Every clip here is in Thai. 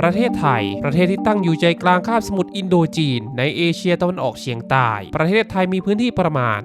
ประเทศไทย ประเทศที่ตั้งอยู่ใจกลางคาบสมุทรอินโดจีน ในเอเชียตะวันออกเฉียงใต้ ประเทศไทยมีพื้นที่ประมาณ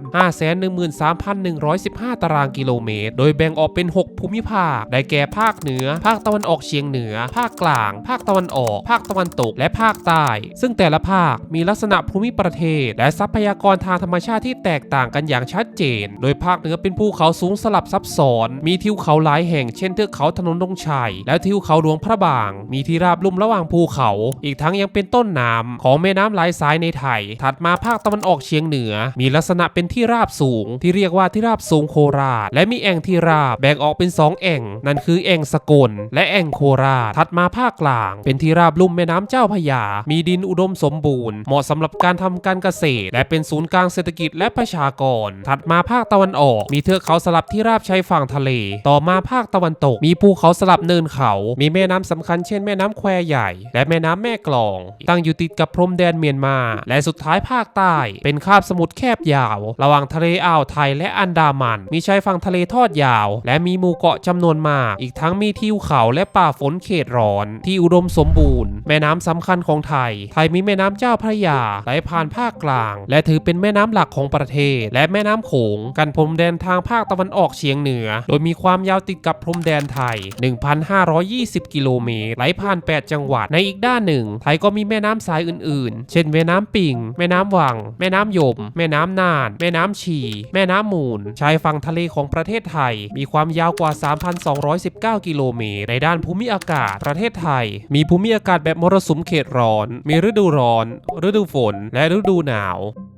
513,115 ตารางกิโลเมตร โดยแบ่งออกเป็น 6 ภูมิภาค ได้แก่ภาคเหนือ ภาคตะวันออกเฉียงเหนือ ภาคกลาง ภาคตะวันออก ภาคตะวันตก และภาคใต้ ซึ่งแต่ละภาคมีลักษณะภูมิประเทศ และทรัพยากรทางธรรมชาติที่แตกต่างกันอย่างชัดเจน โดยภาคเหนือเป็นภูเขาสูงสลับซับซ้อน มีทิวเขาหลายแห่ง เช่นเทือกเขาถนนดงชัย และทิวเขาหลวงพระบาง มีที่ราบลุ่มระหว่างภูเขา อีกทั้งยังเป็นต้นน้ำของแม่น้ำหลายสายในไทย ถัดมาภาคตะวันออกเฉียงเหนือ มีลักษณะเป็นที่ราบสูง ที่เรียกว่าที่ราบสูงโคราช และมีแอ่งที่ราบแบ่งออกเป็นสองแอ่ง นั่นคือแอ่งสกล และแอ่งโคราช ถัดมาภาคกลาง เป็นที่ราบลุ่มแม่น้ำเจ้าพยา มีดินอุดมสมบูรณ์ เหมาะสำหรับการทำการเกษตร และเป็นศูนย์กลางเศรษฐกิจและประชากร ถัดมาภาคตะวันออก มีเทือกเขาสลับที่ราบชายฝั่งทะเล ต่อมาภาคตะวันตก มีภูเขาสลับเนินเขา มีแม่น้ำสำคัญเช่นแม่น้ำแควใหญ่ และแม่น้ำแม่กลอง ตั้งอยู่ติดกับพรมแดนเมียนมา และสุดท้ายภาคใต้ เป็นคาบสมุทรแคบยาว ระหว่างทะเลอ่าวไทยและอันดามัน มีชายฝั่งทะเลทอดยาว และมีหมู่เกาะจำนวนมาก อีกทั้งมีทิวเขาและป่าฝนเขตร้อน ที่อุดมสมบูรณ์ แม่น้ำสำคัญของไทย ไทยมีแม่น้ำเจ้าพระยาไหลผ่านภาคกลาง และถือเป็นแม่น้ำหลักของประเทศ และแม่น้ำโขงกันพรมแดนทางภาคตะวันออกเฉียงเหนือ โดยมีความยาวติดกับพรมแดนไทย 1,520 กิโลเมตรไหลผ่าน 8จังหวัด ในอีกด้านหนึ่ง ไทยก็มีแม่น้ำสายอื่นๆ เช่นแม่น้ำปิง แม่น้ำวัง แม่น้ำยม แม่น้ำน่าน แม่น้ำชี แม่น้ำมูล ชายฝั่งทะเลของประเทศไทย มีความยาวกว่า 3,219 กิโลเมตร ในด้านภูมิอากาศ ประเทศไทย มีภูมิอากาศแบบมรสุมเขตร้อน มีฤดูร้อน ฤดูฝน และฤดูหนาว